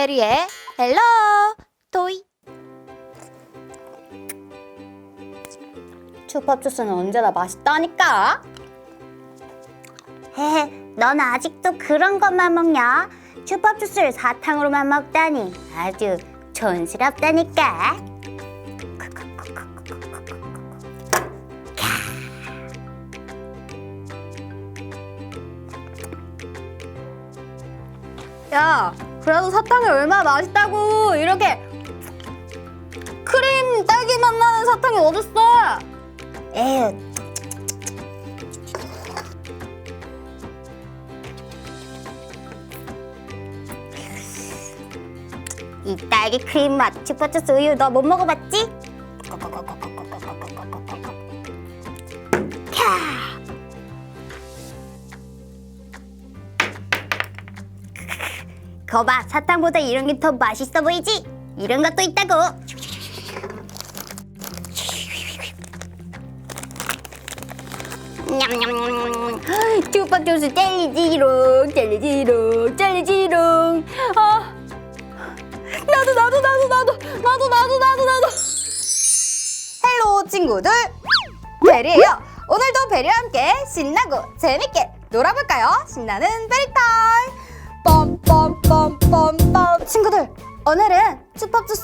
베리의 헬로 토이 추팝주스는 언제나 맛있다니까 헤헤, 넌 아직도 그런 것만 먹냐? 추팝주스를 사탕으로만 먹다니 아주 촌스럽다니까. 야 그래도 사탕이 얼마나 맛있다고 이렇게 크림 딸기 맛 나는 사탕이 어딨어 에휴, 이 딸기 크림 맛 추파추스 우유 너 못 먹어봤지? 캬. 거봐 사탕보다 이런 게 더 맛있어 보이지? 이런 것도 있다고. 냠냠냠 추파추스 젤리지롱 젤리지롱 아 나도 나도 나도 나도 나도 나도 나도 나도. 헬로 친구들. 베리예요. 오늘도 베리와 함께 신나고 재밌게 놀아볼까요? 신나는 베리 타임 빰빰빰빰빰 친구들 오늘은 추팝주스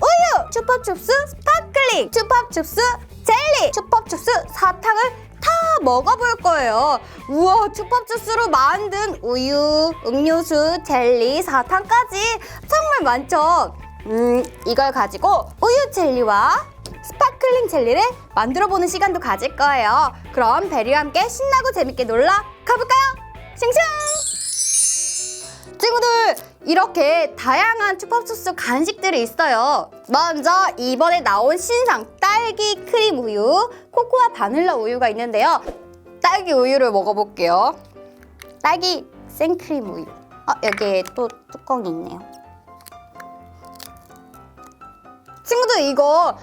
우유 추팝주스 스파클링 추팝주스 젤리 추팝주스 사탕을 다 먹어볼 거예요. 우와, 추팝주스로 만든 우유, 음료수, 젤리, 사탕까지 정말 많죠. 음, 이걸 가지고 우유 젤리와 스파클링 젤리를 만들어 보는 시간도 가질 거예요. 그럼 베리와 함께 신나고 재밌게 놀러 가볼까요? 싱싱! 친구들 이렇게 다양한 추팝주스 간식들이 있어요. 먼저 이번에 나온 신상 딸기 크림 우유, 코코아 바닐라 우유가 있는데요. 딸기 우유를 먹어볼게요. 딸기 생크림 우유. 아 여기에 또 뚜껑이 있네요. 친구들 이거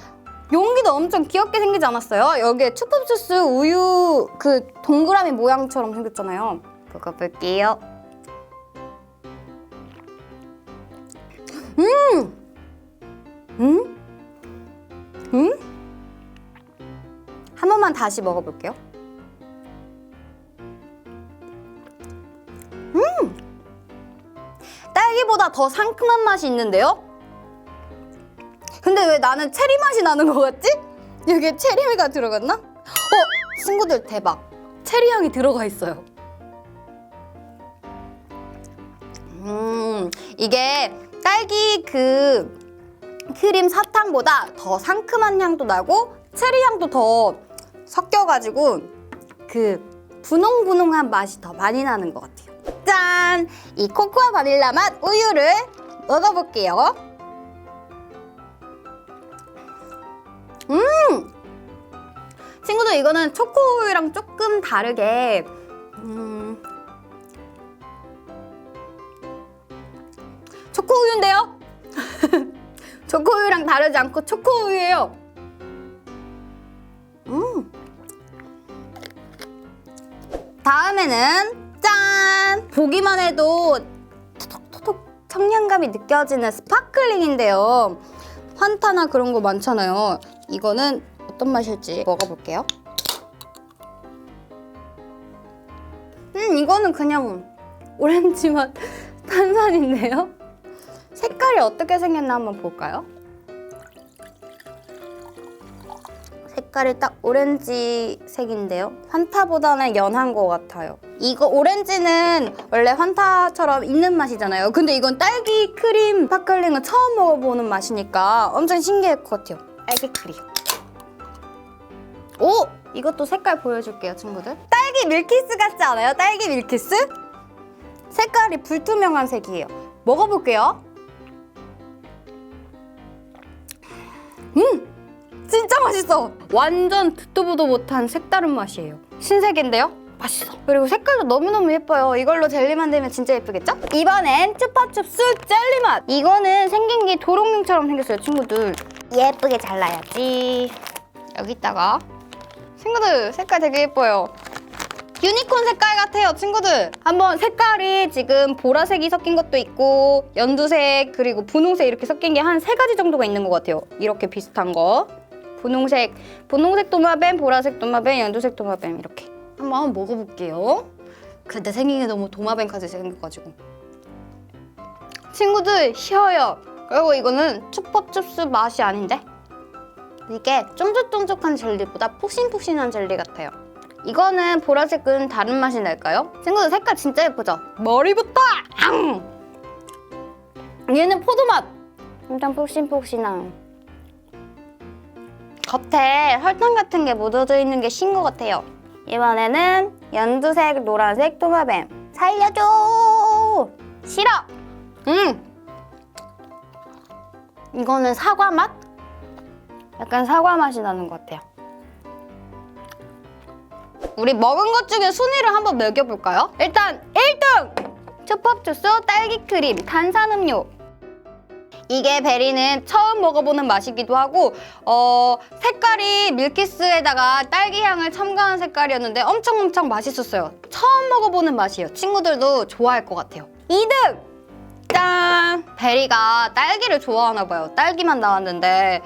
용기도 엄청 귀엽게 생기지 않았어요? 여기에 추팝주스 우유 그 동그라미 모양처럼 생겼잖아요. 먹어볼게요. 음? 음? 한 번만 다시 먹어볼게요. 음! 딸기보다 더 상큼한 맛이 있는데요? 근데 왜 나는 체리 맛이 나는 것 같지? 여기에 체리가 들어갔나? 어, 친구들 대박. 체리 향이 들어가 있어요. 음, 이게 딸기 그 크림 사탕보다 더 상큼한 향도 나고 체리 향도 더 섞여가지고 그 분홍분홍한 맛이 더 많이 나는 것 같아요. 짠! 이 코코아 바닐라 맛 우유를 먹어볼게요. 음! 친구들 이거는 초코우유랑 조금 다르게 음, 초코우유인데요? 초코우유랑 다르지 않고 초코우유예요. 음. 다음에는 짠! 보기만 해도 토독토독 청량감이 느껴지는 스파클링인데요. 환타나 그런 거 많잖아요. 이거는 어떤 맛일지 먹어볼게요. 음, 이거는 그냥 오렌지 맛 탄산인데요. 색깔이 어떻게 생겼나 한번 볼까요? 색깔이 딱 오렌지색인데요. 환타보다는 연한 것 같아요. 이거 오렌지는 원래 환타처럼 있는 맛이잖아요. 근데 이건 딸기 크림 스파클링은 처음 먹어보는 맛이니까 엄청 신기할 것 같아요. 딸기 크림. 오! 이것도 색깔 보여줄게요, 친구들. 딸기 밀키스 같지 않아요? 딸기 밀키스? 색깔이 불투명한 색이에요. 먹어볼게요. 음! 진짜 맛있어! 완전 듣도 보도 못한 색다른 맛이에요. 신세계인데요? 맛있어. 그리고 색깔도 너무너무 예뻐요. 이걸로 젤리 만들면 진짜 예쁘겠죠? 이번엔 쭈파춥스 젤리 맛! 이거는 생긴 게 도롱뇽처럼 생겼어요, 친구들. 예쁘게 잘라야지. 여기다가 친구들 색깔 되게 예뻐요. 유니콘 색깔 같아요, 친구들. 한번 색깔이 지금 보라색이 섞인 것도 있고 연두색 그리고 분홍색 이렇게 섞인 게 한 세 가지 정도가 있는 것 같아요. 이렇게 비슷한 거. 분홍색, 분홍색 도마뱀, 보라색 도마뱀, 연두색 도마뱀 이렇게. 한번 먹어볼게요. 근데 생긴 게 너무 도마뱀까지 생겨가지고. 친구들 쉬어요. 그리고 이거는 추퍼춥스 맛이 아닌데? 이게 쫀득쫀득한 젤리보다 푹신푹신한 젤리 같아요. 이거는 보라색은 다른 맛이 날까요? 친구들 색깔 진짜 예쁘죠? 머리부터! 앙! 얘는 포도맛! 엄청 푹신푹신한 겉에 설탕 같은 게 묻어져 있는 게 신 것 같아요. 이번에는 연두색, 노란색 도마뱀. 살려줘! 싫어! 음! 이거는 사과 맛? 약간 사과 맛이 나는 것 같아요. 우리 먹은 것 중에 순위를 한번 매겨볼까요? 일단 1등! 초밥 주스 딸기 크림 탄산음료 이게 베리는 처음 먹어보는 맛이기도 하고 어, 색깔이 밀키스에다가 딸기 향을 첨가한 색깔이었는데 엄청 엄청 맛있었어요. 처음 먹어보는 맛이에요. 친구들도 좋아할 것 같아요. 2등! 짠! 베리가 딸기를 좋아하나 봐요. 딸기만 나왔는데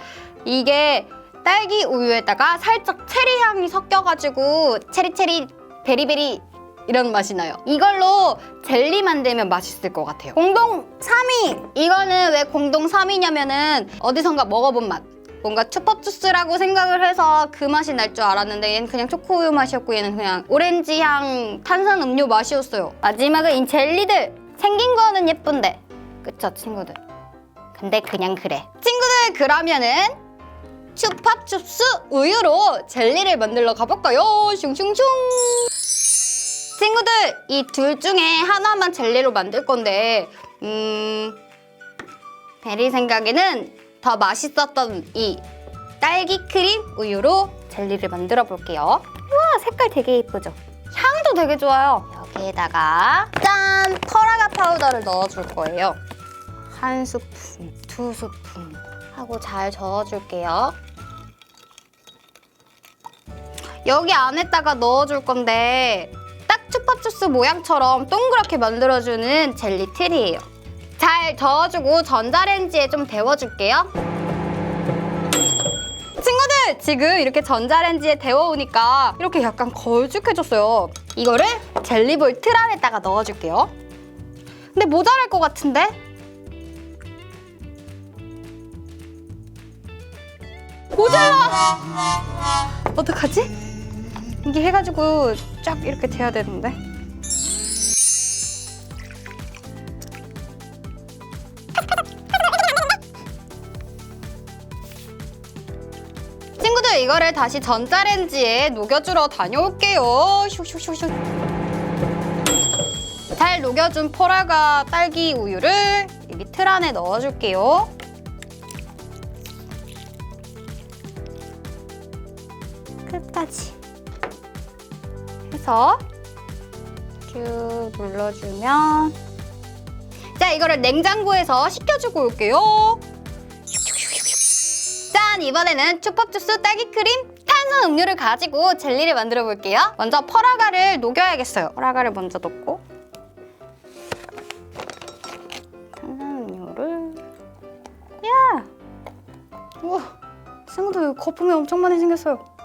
이게 딸기 우유에다가 살짝 체리 향이 섞여가지고 체리체리 베리베리 이런 맛이 나요. 이걸로 젤리 만들면 맛있을 것 같아요. 공동 3위! 이거는 왜 공동 3위냐면은 어디선가 먹어본 맛. 뭔가 추퍼주스라고 생각을 해서 그 맛이 날 줄 알았는데 얘는 그냥 초코우유 맛이었고 얘는 그냥 오렌지 향 탄산 음료 맛이었어요. 마지막은 이 젤리들! 생긴 거는 예쁜데. 그쵸, 친구들? 근데 그냥 그래. 친구들, 그러면은 추팝춥스 우유로 젤리를 만들러 가볼까요? 슝슝슝! 친구들, 이 둘 중에 하나만 젤리로 만들 건데, 음, 베리 생각에는 더 맛있었던 이 딸기 크림 우유로 젤리를 만들어 볼게요. 우와, 색깔 되게 예쁘죠? 향도 되게 좋아요. 여기에다가 짠! 퍼라가 파우더를 넣어줄 거예요. 한 스푼, 두 스푼 하고 잘 저어줄게요. 여기 안에다가 넣어줄 건데 딱 추파추스 모양처럼 동그랗게 만들어주는 젤리 틀이에요. 잘 저어주고 전자레인지에 좀 데워줄게요. 친구들 지금 이렇게 전자레인지에 데워오니까 이렇게 약간 걸쭉해졌어요. 이거를 젤리볼 틀 안에다가 넣어줄게요. 근데 모자랄 것 같은데? 모자라! 어떡하지? 이게 해가지고 쫙 이렇게 돼야 되는데. 친구들 이거를 다시 전자레인지에 녹여주러 다녀올게요. 슉슉슉슉. 잘 녹여준 포라가 딸기 우유를 여기 틀 안에 넣어줄게요. 끝까지 해서 쭉 눌러주면 자 이거를 냉장고에서 식혀주고 올게요. 짠! 이번에는 추팝주스 딸기 크림 탄산 음료를 가지고 젤리를 만들어 볼게요. 먼저 퍼라가를 녹여야겠어요. 퍼라가를 먼저 넣고 탄산 음료를 야! 우와 친구들 거품이 엄청 많이 생겼어요.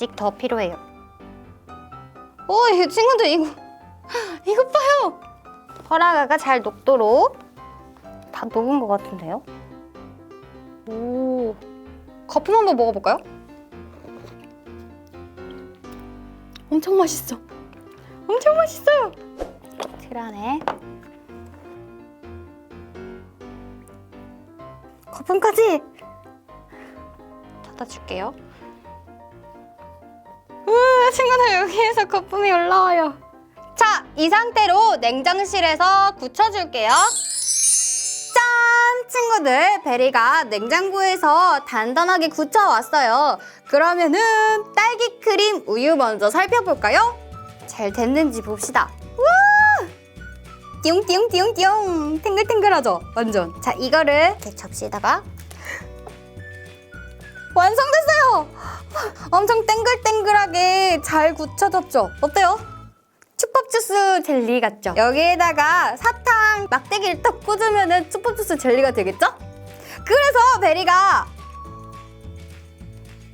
아직 더 필요해요. 오, 이 친구들 이거 이것 봐요. 퍼라가가 잘 녹도록 다 녹은 것 같은데요? 오, 거품 한번 먹어볼까요? 엄청 맛있어. 엄청 맛있어요. 틀 안에 거품까지 닫아줄게요. 우, 친구들 여기에서 거품이 올라와요. 자, 이 상태로 냉장실에서 굳혀줄게요. 짠! 친구들, 베리가 냉장고에서 단단하게 굳혀왔어요. 그러면은 딸기 크림 우유 먼저 살펴볼까요? 잘 됐는지 봅시다. 와! 띠용띠용띠용띠용 탱글탱글하죠? 완전. 자, 이거를 이렇게 접시에다가 완성됐어요! 와, 엄청 땡글땡글하게 잘 굳혀졌죠? 어때요? 추팝주스 젤리 같죠? 여기에다가 사탕 막대기를 딱 꽂으면 추팝주스 젤리가 되겠죠? 그래서 베리가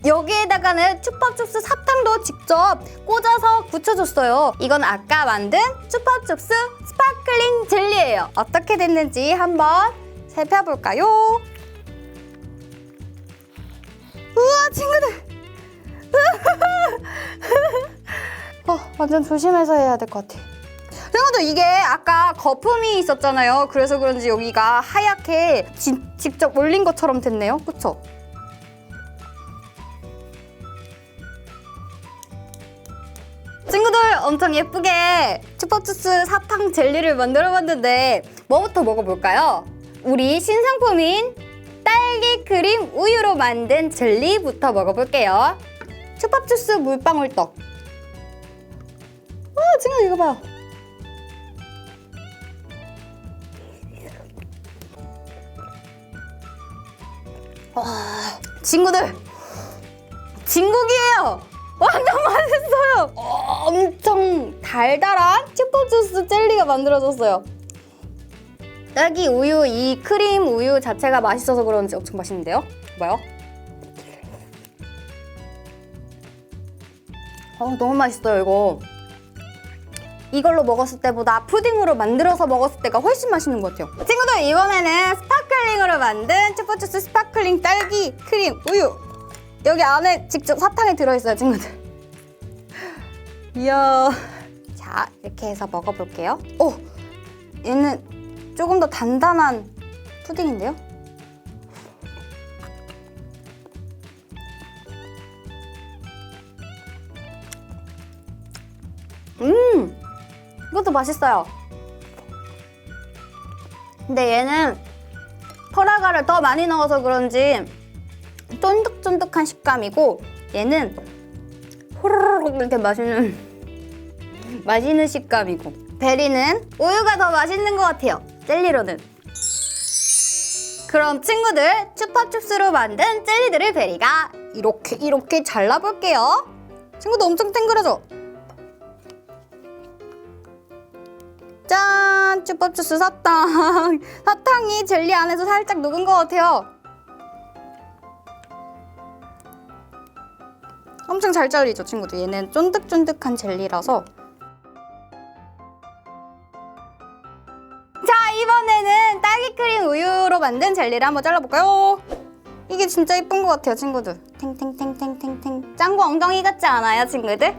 여기에다가는 추팝춥스 사탕도 직접 꽂아서 굳혀줬어요. 이건 아까 만든 추팝춥스 스파클링 젤리예요. 어떻게 됐는지 한번 살펴볼까요? 우와 친구들! 어, 완전 조심해서 해야 될 것 같아. 친구들 이게 아까 거품이 있었잖아요. 그래서 그런지 여기가 하얗게 지- 직접 올린 것처럼 됐네요. 그쵸? 친구들 엄청 예쁘게 추퍼주스 사탕 젤리를 만들어 봤는데 뭐부터 먹어볼까요? 우리 신상품인 딸기 크림 우유로 만든 젤리부터 먹어볼게요. 추팝주스 물방울 떡. 와, 친구 이거 봐요. 와, 친구들 진국이에요. 완전 맛있어요. 엄청 달달한 슈퍼주스 젤리가 만들어졌어요. 딸기 우유 이 크림 우유 자체가 맛있어서 그런지 엄청 맛있는데요. 봐요. 어, 너무 맛있어요 이거. 이걸로 먹었을 때보다 푸딩으로 만들어서 먹었을 때가 훨씬 맛있는 것 같아요. 친구들 이번에는 스파클링으로 만든 슈퍼주스 스파클링 딸기 크림 우유 여기 안에 직접 사탕이 들어있어요, 친구들. 이야. 자, 이렇게 해서 먹어볼게요. 오! 얘는 조금 더 단단한 푸딩인데요? 이것도 맛있어요. 근데 얘는 퍼라가를 더 많이 넣어서 그런지 쫀득쫀득한 식감이고 얘는 호로록 이렇게 맛있는 맛있는 식감이고 베리는 우유가 더 맛있는 것 같아요 젤리로는 그럼 친구들 추파춥스로 만든 젤리들을 베리가 이렇게 이렇게 잘라볼게요 친구도 엄청 탱글하죠? 짠! 추파춥스 사탕. 사탕이 젤리 안에서 살짝 녹은 것 같아요. 엄청 잘 잘리죠 친구들. 얘는 쫀득쫀득한 젤리라서. 자 이번에는 딸기크림 우유로 만든 젤리를 한번 잘라볼까요? 이게 진짜 예쁜 것 같아요 친구들. 탱탱탱탱탱탱. 짱구 엉덩이 같지 않아요 친구들?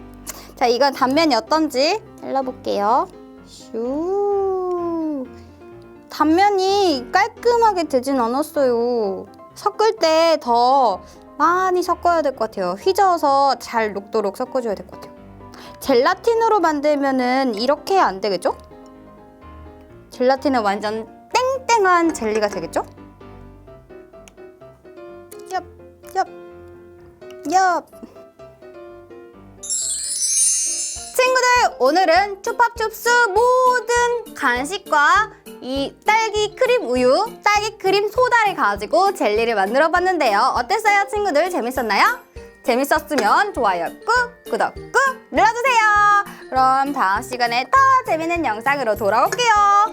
자 이건 단면이 어떤지 잘라볼게요 슈 단면이 깔끔하게 되진 않았어요 섞을 때 더 많이 섞어야 될 것 같아요 휘저어서 잘 녹도록 섞어줘야 될 것 같아요 젤라틴으로 만들면은 이렇게 안 되겠죠? 젤라틴은 완전 땡땡한 젤리가 되겠죠? 엽, 엽, 엽. 오늘은 추팝춥스 모든 간식과 이 딸기 크림 우유, 딸기 크림 소다를 가지고 젤리를 만들어 봤는데요. 어땠어요, 친구들? 재밌었나요? 재밌었으면 좋아요 꾹, 구독 꾹 눌러주세요. 그럼 다음 시간에 더 재밌는 영상으로 돌아올게요.